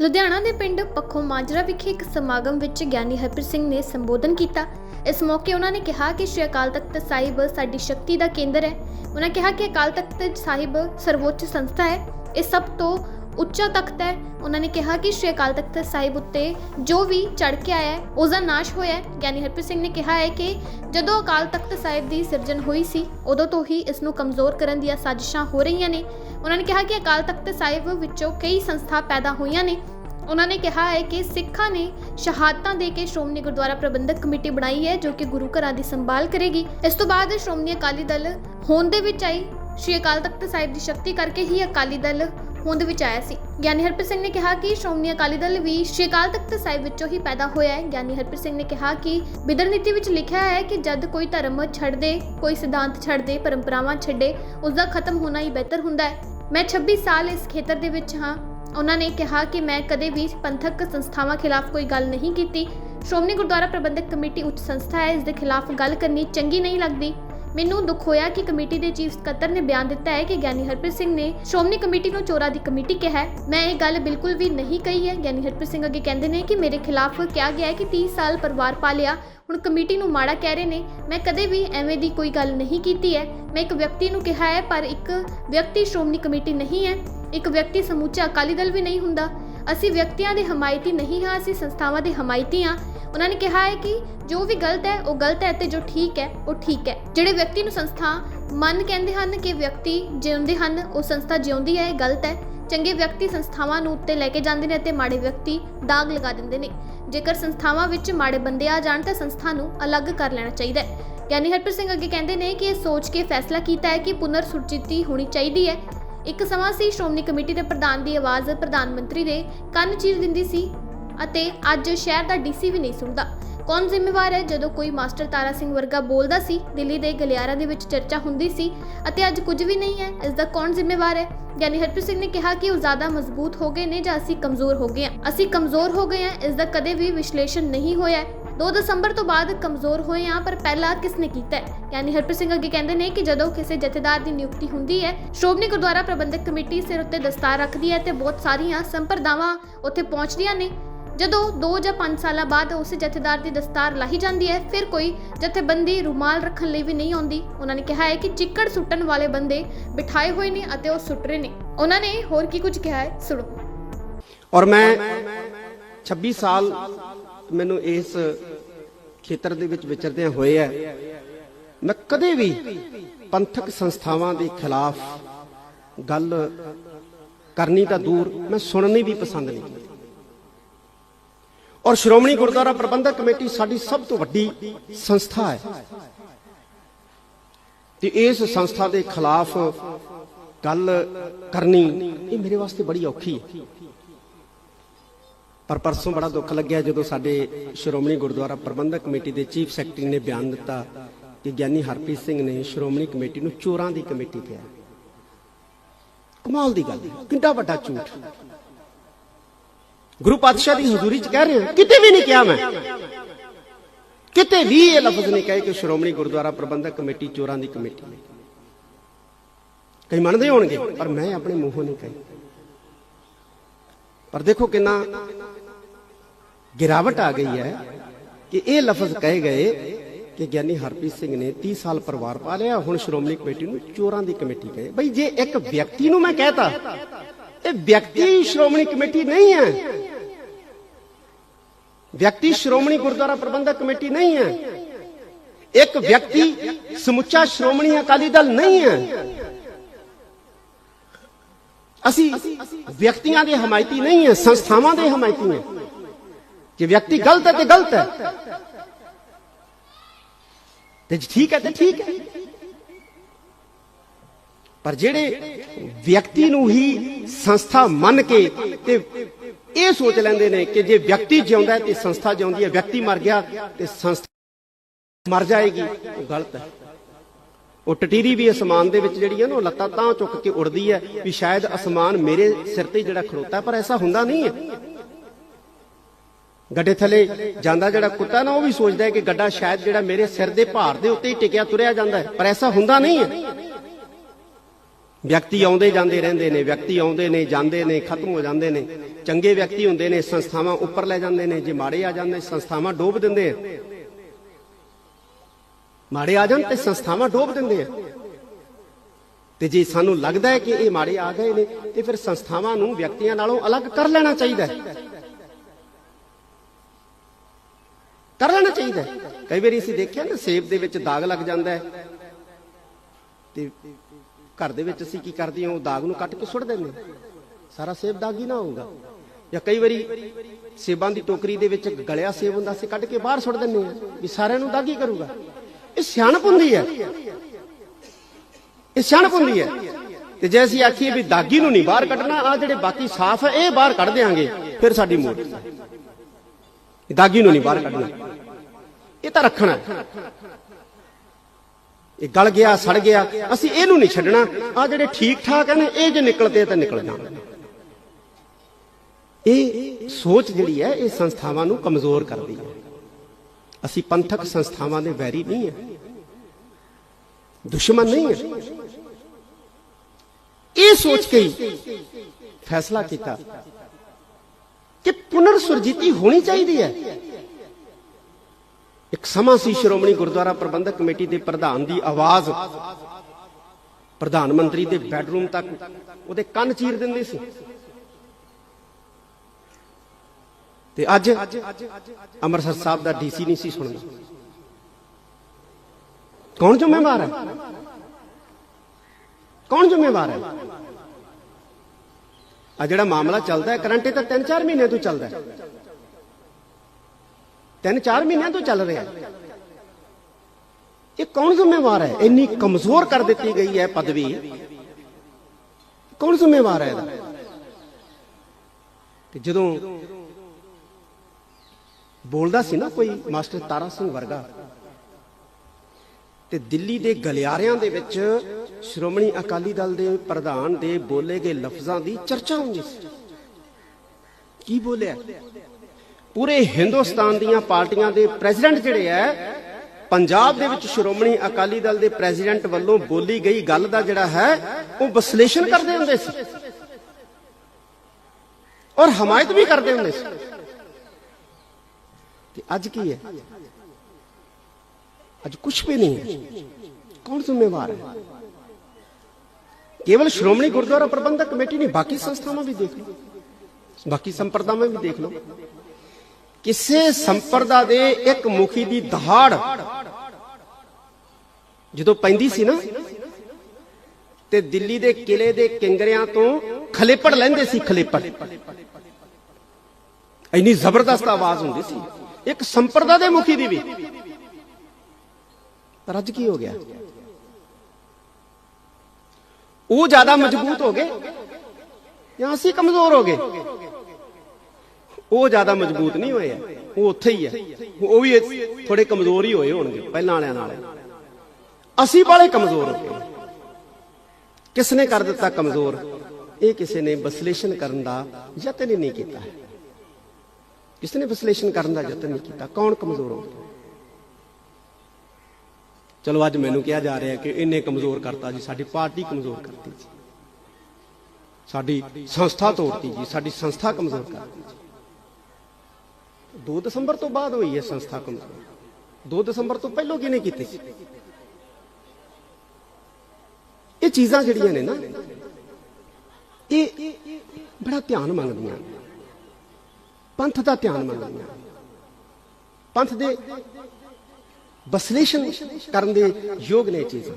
ਲੁਧਿਆਣਾ ਦੇ ਪਿੰਡ ਪੱਖੋ ਮਾਜਰਾ ਵਿਖੇ ਇੱਕ ਸਮਾਗਮ ਵਿੱਚ ਗਿਆਨੀ ਹਰਪ੍ਰੀਤ ਸਿੰਘ ਨੇ ਸੰਬੋਧਨ ਕੀਤਾ। ਇਸ ਮੌਕੇ ਉਹਨਾਂ ਨੇ ਕਿਹਾ ਕਿ ਸ਼੍ਰੀ ਅਕਾਲ ਤਖਤ ਸਾਹਿਬ ਸਾਡੀ ਸ਼ਕਤੀ ਦਾ ਕੇਂਦਰ ਹੈ। ਉਹਨਾਂ ਕਿਹਾ ਕਿ ਅਕਾਲ ਤਖਤ ਸਾਹਿਬ ਸਰਵੋੱਚ ਸੰਸਥਾ ਹੈ। ਇਹ ਸਭ ਤੋਂ ਉੱਚਾ ਤਖਤ ਹੈ। ਉਹਨਾਂ ਨੇ ਕਿਹਾ ਕਿ ਸ਼੍ਰੀ ਅਕਾਲ ਤਖਤ ਸਾਹਿਬ ਉੱਤੇ ਜੋ ਵੀ ਚੜ ਕੇ ਆਇਆ ਹੈ ਉਸ ਦਾ ਨਾਸ਼ ਹੋਇਆ ਹੈ। ਗਿਆਨੀ ਹਰਪ੍ਰੀਤ ਸਿੰਘ ਨੇ ਕਿਹਾ ਹੈ ਕਿ ਜਦੋਂ ਅਕਾਲ ਤਖਤ ਸਾਹਿਬ ਦੀ ਸਿਰਜਣ ਹੋਈ ਸੀ, ਉਦੋਂ ਤੋਂ ਹੀ ਇਸ ਨੂੰ ਕਮਜ਼ੋਰ ਕਰਨ ਦੀਆਂ ਸਾਜ਼ਿਸ਼ਾਂ ਹੋ ਰਹੀਆਂ ਨੇ। ਉਹਨਾਂ ਨੇ ਕਿਹਾ ਕਿ ਅਕਾਲ ਤਖਤ ਸਾਹਿਬ ਵਿੱਚੋਂ ਕਈ ਸੰਸਥਾ ਪੈਦਾ ਹੋਈਆਂ ਨੇ। ਉਹਨਾਂ ਨੇ ਕਿਹਾ ਹੈ ਕਿ ਸਿੱਖਾਂ ਨੇ ਸ਼ਹਾਦਤਾਂ ਦੇ ਕੇ ਸ਼੍ਰੋਮਣੀ ਗੁਰਦੁਆਰਾ ਪ੍ਰਬੰਧਕ ਕਮੇਟੀ ਬਣਾਈ ਹੈ, ਜੋ ਕਿ ਗੁਰੂ ਘਰਾਂ ਦੀ ਸੰਭਾਲ ਕਰੇਗੀ। ਇਸ ਤੋਂ ਬਾਅਦ ਸ਼੍ਰੋਮਣੀ ਅਕਾਲੀ ਦਲ ਹੋਂਦ ਦੇ ਵਿੱਚ ਆਈ। ਸ਼੍ਰੀ ਅਕਾਲ ਤਖਤ ਸਾਹਿਬ ਦੀ ਸ਼ਕਤੀ ਕਰਕੇ ਹੀ ਅਕਾਲੀ ਦਲ ਹੋਂਦ ਵਿੱਚ ਆਇਆ ਸੀ। ਗਿਆਨੀ ਹਰਪ੍ਰੀਤ ਸਿੰਘ ਨੇ ਕਿਹਾ ਕਿ ਸ਼੍ਰੋਮਣੀ ਅਕਾਲੀ ਦਲ ਵੀ ਸ਼੍ਰੀ ਅਕਾਲ ਤਖਤ ਸਾਹਿਬ ਵਿੱਚੋਂ ਹੀ ਪੈਦਾ ਹੋਇਆ ਹੈ। ਗਿਆਨੀ ਹਰਪ੍ਰੀਤ ਸਿੰਘ ਨੇ ਕਿਹਾ ਕਿ ਬਿਦਰ ਨੀਤੀ ਵਿੱਚ ਲਿਖਿਆ ਹੈ ਕਿ ਜਦ ਕੋਈ ਧਰਮ ਛੱਡ ਦੇ ਕੋਈ ਸਿਧਾਂਤ ਛੱਡ ਦੇ ਪਰੰਪਰਾਵਾਂ ਛੱਡੇ ਉਸ ਦਾ ਖਤਮ ਹੋਣਾ ਹੀ ਬਿਹਤਰ ਹੁੰਦਾ ਹੈ। ਮੈਂ 26 ਸਾਲ ਇਸ ਖੇਤਰ ਦੇ ਵਿੱਚ ਹਾਂ। ਉਹਨਾਂ ਨੇ ਕਿਹਾ ਕਿ ਮੈਂ ਕਦੇ ਵੀ ਪੰਥਕ ਸੰਸਥਾਵਾਂ ਖਿਲਾਫ ਕੋਈ ਗੱਲ ਨਹੀਂ ਕੀਤੀ। ਸ਼੍ਰੋਮਣੀ ਗੁਰਦੁਆਰਾ ਪ੍ਰਬੰਧਕ ਕਮੇਟੀ ਉੱਚ ਸੰਸਥਾ ਹੈ। ਇਸ ਦੇ ਖਿਲਾਫ ਗੱਲ ਕਰਨੀ ਚੰਗੀ ਨਹੀਂ ਲੱਗਦੀ। ਮੈਨੂੰ ਦੁੱਖ ਹੋਇਆ ਕਿ ਕਮੇਟੀ ਦੇ ਚੀਫ ਸਕੱਤਰ ਨੇ ਬਿਆਨ ਦਿੱਤਾ ਹੈ ਕਿ ਗਿਆਨੀ ਹਰਪ੍ਰੀਤ ਸਿੰਘ ਨੇ ਸ਼੍ਰੋਮਣੀ ਕਮੇਟੀ ਨੂੰ ਚੋਰਾਂ ਦੀ ਕਮੇਟੀ ਕਿਹਾ ਮੈਂ ਇਹ ਗੱਲ ਬਿਲਕੁਲ ਵੀ ਨਹੀਂ ਕਹੀ ਹੈ। ਗਿਆਨੀ ਹਰਪ੍ਰੀਤ ਸਿੰਘ ਅੱਗੇ ਕਹਿੰਦੇ ਨੇ ਕਿ ਮੇਰੇ ਖਿਲਾਫ ਕਿਹਾ ਗਿਆ ਹੈ ਕਿ 30 ਸਾਲ ਪਰਿਵਾਰ ਪਾਲਿਆ। ਹੁਣ ਕਮੇਟੀ ਨੂੰ ਮਾੜਾ ਕਹਿ ਰਹੇ ਨੇ। ਮੈਂ ਕਦੇ ਵੀ ਐਵੇਂ ਦੀ ਕੋਈ ਗੱਲ ਨਹੀਂ ਕੀਤੀ ਹੈ। ਮੈਂ ਇੱਕ ਵਿਅਕਤੀ ਨੂੰ ਕਿਹਾ ਹੈ, ਪਰ ਇੱਕ ਵਿਅਕਤੀ ਸ਼੍ਰੋਮਣੀ ਕਮੇਟੀ ਨਹੀਂ ਹੈ। ਇੱਕ ਵਿਅਕਤੀ ਸਮੁੱਚਾ ਅਕਾਲੀ ਦਲ ਵੀ ਨਹੀਂ ਹੁੰਦਾ। ਅਸੀਂ ਵਿਅਕਤੀਆਂ ਦੇ ਹਮਾਇਤੀ ਨਹੀਂ ਹਾਂ, ਅਸੀਂ ਸੰਸਥਾਵਾਂ ਦੇ ਹਮਾਇਤੀ ਹਾਂ। ਉਹਨਾਂ ਨੇ ਕਿਹਾ ਹੈ ਕਿ ਜੋ ਵੀ ਗਲਤ ਹੈ, ਉਹ ਗਲਤ ਹੈ ਤੇ ਜੋ ਠੀਕ ਹੈ, ਉਹ ਠੀਕ ਹੈ। ਜਿਹੜੇ ਵਿਅਕਤੀ ਨੂੰ ਸੰਸਥਾ ਮਨ ਕਹਿੰਦੇ ਹਨ ਕਿ ਵਿਅਕਤੀ ਜਿਉਂਦੇ ਹਨ, ਉਹ ਸੰਸਥਾ ਜਿਉਂਦੀ ਹੈ, ਇਹ ਗਲਤ ਹੈ। ਚੰਗੇ ਵਿਅਕਤੀ ਸੰਸਥਾਵਾਂ ਨੂੰ ਉੱਤੇ ਲੈ ਕੇ ਜਾਂਦੇ ਨੇ ਅਤੇ ਮਾੜੇ ਵਿਅਕਤੀ ਦਾਗ ਲਗਾ ਦਿੰਦੇ ਨੇ। ਜੇਕਰ ਸੰਸਥਾਵਾਂ ਵਿੱਚ ਮਾੜੇ ਬੰਦੇ ਆ ਜਾਣ ਤਾਂ ਸੰਸਥਾ ਨੂੰ ਅਲੱਗ ਕਰ ਲੈਣਾ ਚਾਹੀਦਾ ਹੈ। ਗਿਆਨੀ ਹਰਪ੍ਰੀਤ ਸਿੰਘ ਅੱਗੇ ਕਹਿੰਦੇ ਨੇ ਕਿ ਇਹ ਸੋਚ ਕੇ ਫੈਸਲਾ ਕੀਤਾ ਹੈ ਕਿ ਪੁਨਰ ਸੁਰਜੀਤੀ ਹੋਣੀ ਚਾਹੀਦੀ ਹੈ। ਇੱਕ ਸਮਾਂ ਸੀ ਸ਼੍ਰੋਮਣੀ ਕਮੇਟੀ ਦੇ ਪ੍ਰਧਾਨ ਦੀ ਆਵਾਜ਼ ਪ੍ਰਧਾਨ ਮੰਤਰੀ ਦੇ ਕੰਨ ਚੀਰ ਦਿੰਦੀ ਸੀ ਅਤੇ ਅੱਜ ਸ਼ਹਿਰ ਦਾ ਡੀਸੀ ਵੀ ਨਹੀਂ ਸੁਣਦਾ। ਕੌਣ ਜ਼ਿੰਮੇਵਾਰ ਹੈ? ਜਦੋਂ ਕੋਈ ਮਾਸਟਰ ਤਾਰਾ ਸਿੰਘ ਵਰਗਾ ਬੋਲਦਾ ਸੀ, ਦਿੱਲੀ ਦੇ ਗਲਿਆਰਾ ਦੇ ਵਿੱਚ ਚਰਚਾ ਹੁੰਦੀ ਸੀ ਅਤੇ ਅੱਜ ਕੁਝ ਵੀ ਨਹੀਂ ਹੈ ਇਸ ਦਾ ਕੌਣ ਜ਼ਿੰਮੇਵਾਰ ਹੈ? ਗਿਆਨੀ ਹਰਪ੍ਰੀਤ ਸਿੰਘ ਨੇ ਕਿਹਾ ਕਿ ਉਹ ਜ਼ਿਆਦਾ ਮਜ਼ਬੂਤ ਹੋ ਗਏ ਨੇ ਜਾਂ ਅਸੀਂ ਕਮਜ਼ੋਰ ਹੋ ਗਏ ਹਾਂ। ਅਸੀਂ ਕਮਜ਼ੋਰ ਹੋ ਗਏ ਹਾਂ ਇਸ ਦਾ ਕਦੇ ਵੀ ਵਿਸ਼ਲੇਸ਼ਣ ਨਹੀਂ ਹੋਇਆ। 2 ਦਸੰਬਰ ਤੋਂ ਬਾਅਦ ਕਮਜ਼ੋਰ ਹੋਏ ਹਾਂ, ਪਰ ਪਹਿਲਾਂ ਕਿਸ ਨੇ ਕੀਤਾ ਹੈ? ਯਾਨੀ ਹਰਪ੍ਰੀਤ ਸਿੰਘ ਅੱਗੇ ਕਹਿੰਦੇ ਨੇ ਕਿ ਜਦੋਂ ਕਿਸੇ ਜਥੇਦਾਰ ਦੀ ਨਿਯੁਕਤੀ ਹੁੰਦੀ ਹੈ, ਸ਼੍ਰੋਮਣੀ ਗੁਰਦੁਆਰਾ ਪ੍ਰਬੰਧਕ ਕਮੇਟੀ ਸਿਰ ਉੱਤੇ ਦਸਤਾਰ ਰੱਖਦੀ ਹੈ ਤੇ ਬਹੁਤ ਸਾਰੀਆਂ ਸੰਪਰਦਾਵਾਂ ਉੱਥੇ ਪਹੁੰਚਦੀਆਂ ਨੇ। ਜਦੋਂ 2 ਜਾਂ 5 ਸਾਲਾਂ ਬਾਅਦ ਉਸ ਜਥੇਦਾਰ ਦੀ ਦਸਤਾਰ ਲਾਹੀ ਜਾਂਦੀ ਹੈ, ਫਿਰ ਕੋਈ ਜਥੇਬੰਦੀ ਰੁਮਾਲ ਰੱਖਣ ਲਈ ਵੀ ਨਹੀਂ ਆਉਂਦੀ। ਉਹਨਾਂ ਨੇ ਕਿਹਾ ਹੈ ਕਿ ਚਿੱਕੜ ਸੁੱਟਣ ਵਾਲੇ ਬੰਦੇ ਬਿਠਾਏ ਹੋਏ ਨੇ ਅਤੇ ਉਹ ਸੁੱਟ ਰਹੇ ਨੇ। ਉਹਨਾਂ ਨੇ ਹੋਰ ਕੀ ਕੁਝ ਕਿਹਾ ਹੈ? ਸੁਣੋ। ਔਰ ਮੈਂ 26 ਸਾਲ ਮੈਨੂੰ ਇਸ ਖੇਤਰ ਦੇ ਵਿੱਚ ਵਿਚਰਦਿਆਂ ਹੋਏ ਆ ਮੈਂ ਕਦੇ ਵੀ ਪੰਥਕ ਸੰਸਥਾਵਾਂ ਦੇ ਖਿਲਾਫ ਗੱਲ ਕਰਨੀ ਤਾਂ ਦੂਰ, ਮੈਂ ਸੁਣਨੀ ਵੀ ਪਸੰਦ ਨਹੀਂ ਕੀਤੀ ਔਰ ਸ਼੍ਰੋਮਣੀ ਗੁਰਦੁਆਰਾ ਪ੍ਰਬੰਧਕ ਕਮੇਟੀ ਸਾਡੀ ਸਭ ਤੋਂ ਵੱਡੀ ਸੰਸਥਾ ਹੈ। ਤੇ ਇਸ ਸੰਸਥਾ ਦੇ ਖਿਲਾਫ ਗੱਲ ਕਰਨੀ ਇਹ ਮੇਰੇ ਵਾਸਤੇ ਬੜੀ ਔਖੀ ਹੈ। ਪਰ ਪਰਸੋਂ ਬੜਾ ਦੁੱਖ ਲੱਗਿਆ ਜਦੋਂ ਸਾਡੇ ਸ਼੍ਰੋਮਣੀ ਗੁਰਦੁਆਰਾ ਪ੍ਰਬੰਧਕ ਕਮੇਟੀ ਦੇ ਚੀਫ ਸੈਕਟਰੀ ਨੇ ਬਿਆਨ ਦਿੱਤਾ ਕਿ ਗਿਆਨੀ ਹਰਪ੍ਰੀਤ ਸਿੰਘ ਨੇ ਸ਼੍ਰੋਮਣੀ ਕਮੇਟੀ ਨੂੰ ਚੋਰਾਂ ਦੀ ਕਮੇਟੀ ਕਿਹਾ। ਕਮਾਲ ਦੀ ਗੱਲ ਕਿੰਨਾ ਵੱਡਾ ਝੂਠ। ਗੁਰੂ ਪਾਤਸ਼ਾਹ ਦੀ ਹਜ਼ੂਰੀ 'ਚ ਕਹਿ ਰਹੇ ਹਾਂ, ਕਿਤੇ ਵੀ ਨਹੀਂ ਕਿਹਾ ਮੈਂ। ਕਿਤੇ ਵੀ ਇਹ ਲਫ਼ਜ਼ ਨਹੀਂ ਕਹੇ ਕਿ ਸ਼੍ਰੋਮਣੀ ਗੁਰਦੁਆਰਾ ਪ੍ਰਬੰਧਕ ਕਮੇਟੀ ਚੋਰਾਂ ਦੀ ਕਮੇਟੀ ਹੈ। ਕਈ ਮੰਨਦੇ ਹੋਣਗੇ, ਪਰ ਮੈਂ ਆਪਣੇ ਮੂੰਹੋਂ ਨਹੀਂ ਕਹੀ। ਪਰ ਦੇਖੋ ਕਿੰਨਾ ਗਿਰਾਵਟ ਆ ਗਈ ਹੈ ਕਿ ਇਹ ਲਫ਼ਜ਼ ਕਹੇ ਗਏ ਕਿ ਗਿਆਨੀ ਹਰਪ੍ਰੀਤ ਸਿੰਘ ਨੇ 30 ਸਾਲ ਪਰਿਵਾਰ ਪਾਲਿਆ ਹੁਣ ਸ਼੍ਰੋਮਣੀ ਕਮੇਟੀ ਨੂੰ ਚੋਰਾਂ ਦੀ ਕਮੇਟੀ ਕਹੇ ਬਈ ਜੇ ਇੱਕ ਵਿਅਕਤੀ ਨੂੰ ਮੈਂ ਕਹਤਾ ਇਹ ਵਿਅਕਤੀ ਸ਼੍ਰੋਮਣੀ ਕਮੇਟੀ ਨਹੀਂ ਹੈ ਵਿਅਕਤੀ ਸ਼੍ਰੋਮਣੀ ਗੁਰਦੁਆਰਾ ਪ੍ਰਬੰਧਕ ਕਮੇਟੀ ਨਹੀਂ ਹੈ ਇੱਕ ਵਿਅਕਤੀ ਸਮੁੱਚਾ ਸ਼੍ਰੋਮਣੀ ਅਕਾਲੀ ਦਲ ਨਹੀਂ ਹੈ ਅਸੀਂ ਵਿਅਕਤੀਆਂ ਦੇ ਹਮਾਇਤੀ ਨਹੀਂ ਹੈ ਸੰਸਥਾਵਾਂ ਦੇ ਹਮਾਇਤੀ ਹਾਂ ਜੇ ਵਿਅਕਤੀ ਗਲਤ ਹੈ ਤੇ ਗਲਤ ਹੈ ਤੇ ਠੀਕ ਹੈ ਤੇ ਠੀਕ ਹੈ ਪਰ ਜਿਹੜੇ ਵਿਅਕਤੀ ਨੂੰ ਹੀ ਸੰਸਥਾ ਮੰਨ ਕੇ ਤੇ ਇਹ ਸੋਚ ਲੈਂਦੇ ਨੇ ਕਿ ਜੇ ਵਿਅਕਤੀ ਜਿਉਂਦਾ ਹੈ ਤੇ ਸੰਸਥਾ ਜਿਉਂਦੀ ਹੈ ਵਿਅਕਤੀ ਮਰ ਗਿਆ ਤੇ ਸੰਸਥਾ ਮਰ ਜਾਏਗੀ ਉਹ ਗਲਤ ਹੈ ਉਹ ਟਟੀਰੀ ਵੀ ਅਸਮਾਨ ਦੇ ਵਿੱਚ ਜਿਹੜੀ ਹੈ ਨਾ ਉਹ ਲੱਤਾਂ ਤਾਂ ਚੁੱਕ ਕੇ ਉੜਦੀ ਹੈ ਵੀ ਸ਼ਾਇਦ ਅਸਮਾਨ ਮੇਰੇ ਸਿਰ ਤੇ ਜਿਹੜਾ ਖੜੋਤਾ ਪਰ ਐਸਾ ਹੁੰਦਾ ਨਹੀਂ ਹੈ ਗੱਡੇ ਥੱਲੇ ਜਾਂਦਾ ਜਿਹੜਾ ਕੁੱਤਾ ਨਾ, ਉਹ ਵੀ ਸੋਚਦਾ ਹੈ ਕਿ ਗੱਡਾ ਸ਼ਾਇਦ ਜਿਹੜਾ ਮੇਰੇ ਸਿਰ ਦੇ ਭਾਰ ਦੇ ਉੱਤੇ ਹੀ ਟਿਕਿਆ ਤੁਰਿਆ ਜਾਂਦਾ ਹੈ, ਪਰ ਐਸਾ ਹੁੰਦਾ ਨਹੀਂ ਹੈ। ਵਿਅਕਤੀ ਆਉਂਦੇ ਜਾਂਦੇ ਰਹਿੰਦੇ ਨੇ, ਵਿਅਕਤੀ ਆਉਂਦੇ ਨੇ, ਜਾਂਦੇ ਨੇ, ਖਤਮ ਹੋ ਜਾਂਦੇ ਨੇ। ਚੰਗੇ ਵਿਅਕਤੀ ਹੁੰਦੇ ਨੇ, ਸੰਸਥਾਵਾਂ ਉੱਪਰ ਲੈ ਜਾਂਦੇ ਨੇ, ਜੇ ਮਾੜੇ ਆ ਜਾਂਦੇ ਸੰਸਥਾਵਾਂ ਡੋਬ ਦਿੰਦੇ ਆ। ਮਾੜੇ ਆ ਜਾਣ ਤੇ ਸੰਸਥਾਵਾਂ ਡੋਬ ਦਿੰਦੇ ਆ। ਤੇ ਜੇ ਸਾਨੂੰ ਲੱਗਦਾ ਹੈ ਕਿ ਇਹ ਮਾੜੇ ਆ ਗਏ ਨੇ, ਤੇ ਫਿਰ ਸੰਸਥਾਵਾਂ ਨੂੰ ਵਿਅਕਤੀਆਂ ਨਾਲੋਂ ਅਲੱਗ ਕਰ ਲੈਣਾ ਚਾਹੀਦਾ ਹੈ। ਕਰ ਲੈਣਾ ਚਾਹੀਦਾ ਕਈ ਵਾਰੀ ਅਸੀਂ ਦੇਖਿਆ ਨਾ, ਸੇਬ ਦੇ ਵਿੱਚ ਦਾਗ ਲੱਗ ਜਾਂਦਾ ਹੈ। ਤੇ ਘਰ ਦੇ ਵਿੱਚ ਅਸੀਂ ਕੀ ਕਰਦੇ ਹਾਂ, ਉਹ ਦਾਗ ਨੂੰ ਕੱਟ ਕੇ ਸੁੱਟ ਦਿੰਦੇ ਸਾਰਾ ਸੇਬ ਦਾਗੀ ਨਾ ਹੋਊਗਾ। ਜਾਂ ਕਈ ਵਾਰੀ ਸੇਬਾਂ ਦੀ ਟੋਕਰੀ ਦੇ ਵਿੱਚ ਗਲਿਆ ਸੇਬ ਹੁੰਦਾ, ਅਸੀਂ ਕੱਢ ਕੇ ਬਾਹਰ ਸੁੱਟ ਦਿੰਦੇ ਹਾਂ ਵੀ ਸਾਰਿਆਂ ਨੂੰ ਦਾਗੀ ਕਰੂਗਾ। ਇਹ ਸਿਆਣਪ ਹੁੰਦੀ ਹੈ। ਇਹ ਸਿਆਣਪ ਹੁੰਦੀ ਹੈ। ਤੇ ਜੇ ਅਸੀਂ ਆਖੀਏ ਵੀ ਦਾਗੀ ਨੂੰ ਨਹੀਂ ਬਾਹਰ ਕੱਢਣਾ ਆ ਜਿਹੜੇ ਬਾਕੀ ਸਾਫ਼ ਹੈ, ਇਹ ਬਾਹਰ ਕੱਢ ਦੇਾਂਗੇ ਫਿਰ ਸਾਡੀ ਮੋੜ ਦਾਗੀ ਨੂੰ ਨਹੀਂ ਬਾਹਰ ਕੱਢਣਾ। ਇਹ ਤਾਂ ਰੱਖਣਾ ਹੈ। ਇਹ ਗਲ ਗਿਆ, ਸੜ ਗਿਆ, ਅਸੀਂ ਇਹਨੂੰ ਨਹੀਂ ਛੱਡਣਾ। ਆ ਜਿਹੜੇ ਠੀਕ ਠਾਕ ਹਨ ਇਹ ਜੇ ਨਿਕਲਦੇ ਤਾਂ ਨਿਕਲ ਜਾਣ। ਇਹ ਸੋਚ ਜਿਹੜੀ ਹੈ, ਇਹ ਸੰਸਥਾਵਾਂ ਨੂੰ ਕਮਜ਼ੋਰ ਕਰਦੀ ਹੈ। ਅਸੀਂ ਪੰਥਕ ਸੰਸਥਾਵਾਂ ਦੇ ਵੈਰੀ ਨਹੀਂ ਹੈ ਦੁਸ਼ਮਣ ਨਹੀਂ ਹੈ ਇਹ ਸੋਚ ਕੇ ਫੈਸਲਾ ਕੀਤਾ। ਕਿ ਪੁਨਰ ਸੁਰਜੀਤੀ ਹੋਣੀ ਚਾਹੀਦੀ ਹੈ। ਇੱਕ ਸਮਾਂ ਸੀ ਸ਼੍ਰੋਮਣੀ ਗੁਰਦੁਆਰਾ ਪ੍ਰਬੰਧਕ ਕਮੇਟੀ ਦੇ ਪ੍ਰਧਾਨ ਦੀ ਆਵਾਜ਼ ਪ੍ਰਧਾਨ ਮੰਤਰੀ ਦੇ ਬੈੱਡਰੂਮ ਤੱਕ ਉਹਦੇ ਕੰਨ ਚੀਰ ਦਿੰਦੇ ਸੀ। ਤੇ ਅੱਜ ਅੰਮ੍ਰਿਤਸਰ ਸਾਹਿਬ ਦਾ ਡੀਸੀ ਨਹੀਂ ਸੀ ਸੁਣਦਾ। ਕੌਣ ਜ਼ਿੰਮੇਵਾਰ ਹੈ? ਕੌਣ ਜ਼ਿੰਮੇਵਾਰ ਹੈ? ਆ ਜਿਹੜਾ ਮਾਮਲਾ ਚੱਲਦਾ ਹੈ ਕਰੰਟ ਇਹ ਤਾਂ 3-4 ਮਹੀਨਿਆਂ ਤੋਂ ਚੱਲਦਾ ਹੈ। ਤਿੰਨ ਚਾਰ ਮਹੀਨਿਆਂ ਤੋਂ ਚੱਲ ਰਿਹਾ ਹੈ। ਇਹ ਕੌਣ ਜ਼ਿੰਮੇਵਾਰ ਹੈ? ਇੰਨੀ ਕਮਜ਼ੋਰ ਕਰ ਦਿੱਤੀ ਗਈ ਹੈ ਪਦਵੀ। ਕੌਣ ਜ਼ਿੰਮੇਵਾਰ ਹੈ ਇਹਦਾ? ਤੇ ਜਦੋਂ ਬੋਲਦਾ ਸੀ ਨਾ ਕੋਈ ਮਾਸਟਰ ਤਾਰਾ ਸਿੰਘ ਵਰਗਾ, ਤੇ ਦਿੱਲੀ ਦੇ ਗਲਿਆਰਿਆਂ ਦੇ ਵਿੱਚ ਸ਼੍ਰੋਮਣੀ ਅਕਾਲੀ ਦਲ ਦੇ ਪ੍ਰਧਾਨ ਦੇ ਬੋਲੇ ਗਏ ਲਫ਼ਜ਼ਾਂ ਦੀ ਚਰਚਾ ਹੁੰਦੀ ਸੀ। ਕੀ ਬੋਲਿਆ? ਪੂਰੇ ਹਿੰਦੁਸਤਾਨ ਦੀਆਂ ਪਾਰਟੀਆਂ ਦੇ ਪ੍ਰੈਜ਼ੀਡੈਂਟ ਜਿਹੜੇ ਐ, ਪੰਜਾਬ ਦੇ ਵਿੱਚ ਸ਼੍ਰੋਮਣੀ ਅਕਾਲੀ ਦਲ ਦੇ ਪ੍ਰੈਜ਼ੀਡੈਂਟ ਵੱਲੋਂ ਬੋਲੀ ਗਈ ਗੱਲ ਦਾ ਜਿਹੜਾ ਹੈ, ਉਹ ਵਿਸ਼ਲੇਸ਼ਣ ਕਰਦੇ ਹੁੰਦੇ ਸੀ। ਔਰ ਹਮਾਇਤ ਵੀ ਕਰਦੇ ਹੁੰਦੇ ਸੀ। ਤੇ ਅੱਜ ਕੀ ਹੈ ਅੱਜ ਕੁਝ ਵੀ ਨਹੀਂ ਹੈ ਕੌਣ ਜ਼ਿੰਮੇਵਾਰ ਹੈ ਕੇਵਲ ਸ਼੍ਰੋਮਣੀ ਗੁਰਦੁਆਰਾ ਪ੍ਰਬੰਧਕ ਕਮੇਟੀ ਨਹੀਂ ਬਾਕੀ ਸੰਸਥਾਵਾਂ ਵੀ ਦੇਖ ਲਓ ਬਾਕੀ ਸੰਪਰਦਾਵਾਂ ਵੀ ਦੇਖ ਲਓ ਕਿਸੇ ਸੰਪਰਦਾ ਦੇ ਇੱਕ ਮੁਖੀ ਦੀ ਦਹਾੜ ਜਦੋਂ ਪੈਂਦੀ ਸੀ ਨਾ ਤੇ ਦਿੱਲੀ ਦੇ ਕਿਲੇ ਦੇ ਕਿੰਗਰਿਆਂ ਤੋਂ ਖਲੇਪੜ ਲੈਂਦੇ ਸੀ ਖਲੇਪੜ ਇੰਨੀ ਜ਼ਬਰਦਸਤ ਆਵਾਜ਼ ਹੁੰਦੀ ਸੀ ਇੱਕ ਸੰਪਰਦਾ ਦੇ ਮੁਖੀ ਦੀ ਵੀ ਪਰ ਅੱਜ ਕੀ ਹੋ ਗਿਆ ਉਹ ਜ਼ਿਆਦਾ ਮਜ਼ਬੂਤ ਹੋ ਗਏ। ਜਾਂ ਅਸੀਂ ਕਮਜ਼ੋਰ ਹੋ ਗਏ। ਉਹ ਜ਼ਿਆਦਾ ਮਜ਼ਬੂਤ ਨਹੀਂ ਹੋਏ ਉਹ ਉੱਥੇ ਹੀ ਹੈ ਉਹ ਵੀ ਥੋੜੇ ਕਮਜ਼ੋਰ ਹੀ ਹੋਏ ਹੋਣਗੇ, ਪਹਿਲਾਂ ਵਾਲਿਆਂ ਨਾਲ। ਅਸੀਂ ਬਾਲੇ ਕਮਜ਼ੋਰ ਹੋ ਗਏ। ਕਿਸ ਨੇ ਕਰ ਦਿੱਤਾ ਕਮਜ਼ੋਰ? ਇਹ ਕਿਸੇ ਨੇ ਵਿਸ਼ਲੇਸ਼ਣ ਕਰਨ ਦਾ ਯਤਨ ਹੀ ਨਹੀਂ ਕੀਤਾ। ਕਿਸ ਨੇ ਵਿਸ਼ਲੇਸ਼ਣ ਕਰਨ ਦਾ ਯਤਨ ਨਹੀਂ ਕੀਤਾ? ਕੌਣ ਕਮਜ਼ੋਰ ਹੋ ਗਿਆ? ਚਲੋ ਅੱਜ ਮੈਨੂੰ ਕਿਹਾ ਜਾ ਰਿਹਾ ਕਿ ਇਹਨੇ ਕਮਜ਼ੋਰ ਕਰਤਾ ਜੀ, ਸਾਡੀ ਪਾਰਟੀ ਕਮਜ਼ੋਰ ਕਰਤੀ ਜੀ। ਸਾਡੀ ਸੰਸਥਾ ਤੋੜਤੀ ਜੀ, ਸਾਡੀ ਸੰਸਥਾ ਕਮਜ਼ੋਰ ਕਰਤੀ ਜੀ। 2 ਦਸੰਬਰ ਤੋਂ ਬਾਅਦ ਹੋਈ ਹੈ ਸੰਸਥਾ ਕਮਜ਼ੋਰ। 2 ਦਸੰਬਰ ਤੋਂ ਪਹਿਲਾਂ ਕਿਹਨੇ ਕੀਤੀ ਇਹ ਚੀਜ਼ਾਂ ਜਿਹੜੀਆਂ ਨੇ ਨਾ, ਇਹ ਬੜਾ ਧਿਆਨ ਮੰਗਦੀਆਂ ਪੰਥ ਦਾ ਧਿਆਨ ਮੰਗਦੀਆਂ ਪੰਥ ਦੇ ਵਿਸ਼ਲੇਸ਼ਣ ਕਰਨ ਦੇ ਯੋਗ ਨੇ ਚੀਜ਼।